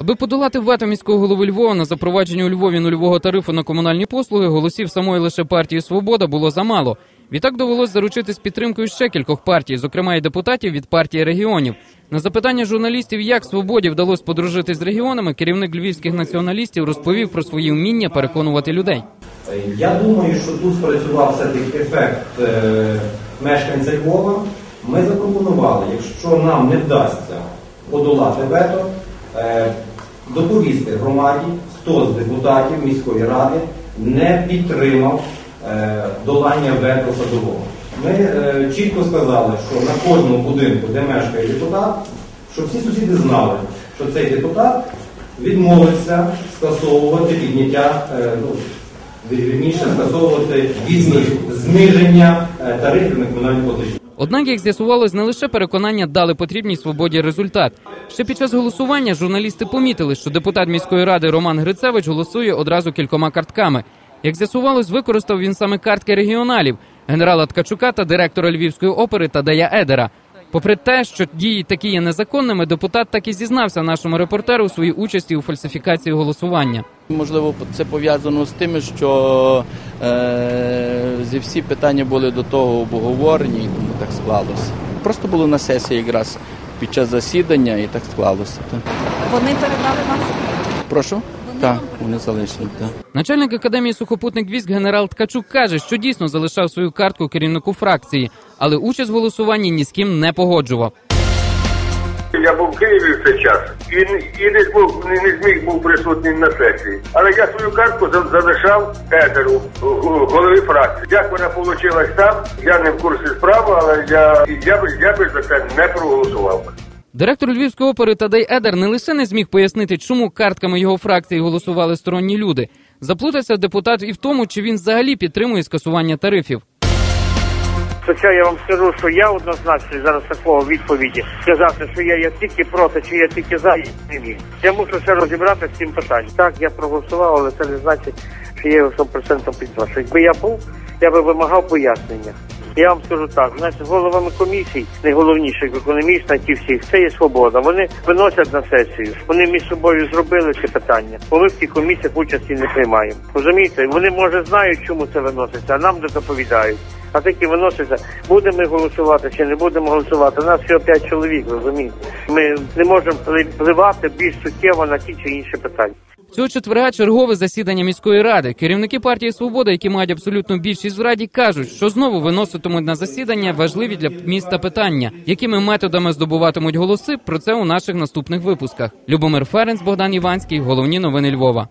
Аби подолати вето міського голови Львова на запровадження у Львові нульового тарифу на комунальні послуги, голосів самої лише партії Свобода було замало. Відтак довелось заручитись підтримкою ще кількох партій, зокрема і депутатів від партії регіонів. На запитання журналістів, як свободі вдалося подружитись з регіонами, керівник львівських націоналістів розповів про свої вміння переконувати людей. Я думаю, що тут спрацював все-таки ефект е, мешканця Львова. Ми запропонували, якщо нам не вдасться подолати вето, доповісти громаді, хто з депутатів міської ради не підтримав е, долання вето садового. Ми е, чітко сказали, що на кожному будинку, де мешкає депутат, щоб всі сусіди знали, що цей депутат відмовиться скасовувати підняття, е, ну, вірніше скасовувати візні- зниження е, тарифів на комунальні платежі. Однак, як з'ясувалось, не лише переконання дали потрібній свободі результат. Ще під час голосування журналісти помітили, що депутат міської ради Роман Грицевич голосує одразу кількома картками. Як з'ясувалось, використав він саме картки регіоналів генерала Ткачука та директора Львівської опери Тадея Едера. Попри те, що дії такі є незаконними, депутат так і зізнався нашому репортеру у своїй участі у фальсифікації голосування. Можливо, це пов'язано з тим, що е, зі всі питання були до того обговорені, так склалося. Просто було на сесії якраз під час засідання, і так склалося. Так. Вони передали вам. Прошу? Так, вони залишили. Так. Начальник академії сухопутних військ генерал Ткачук каже, що дійсно залишав свою картку керівнику фракції, але участь в голосуванні ні з ким не погоджував. Я був в Києві в цей час і, і не, змог, не, не зміг був присутній на сесії. Але я свою картку залишав Едеру, голові фракції. Як вона вийшла там, я не в курсі справи, але я, я, би, я би за це не проголосував. Директор Львівської опери Тадей Едер не лише не зміг пояснити, чому картками його фракції голосували сторонні люди. Заплутався депутат і в тому, чи він взагалі підтримує скасування тарифів. Хоча я вам скажу, що я однозначно зараз такого відповіді сказати, що я, я тільки проти, чи я тільки за, не міг. Я мушу ще розібрати з цим питанням. Так, я проголосував, але це не значить, що я його 100% підтримую. Якби я був, я би вимагав пояснення. Я вам скажу так, значить, головами комісій, найголовніших економічна, ті всіх, це є свобода. Вони виносять на сесію. Вони між собою зробили це питання. Бо ми в цих комісіях участі не приймаємо. Розумієте, вони може знають, чому це виноситься, а нам не доповідають. А такі виносяться, будемо ми голосувати чи не будемо голосувати. Нас всього п'ять чоловік, розумієте. Ми не можемо впливати більш суттєво на ті чи інші питання. Цього четверга чергове засідання міської ради. Керівники партії Свобода, які мають абсолютну більшість в раді, кажуть, що знову виноситимуть на засідання важливі для міста питання, якими методами здобуватимуть голоси. Про це у наших наступних випусках. Любомир Ференц, Богдан Іванський. Головні новини Львова.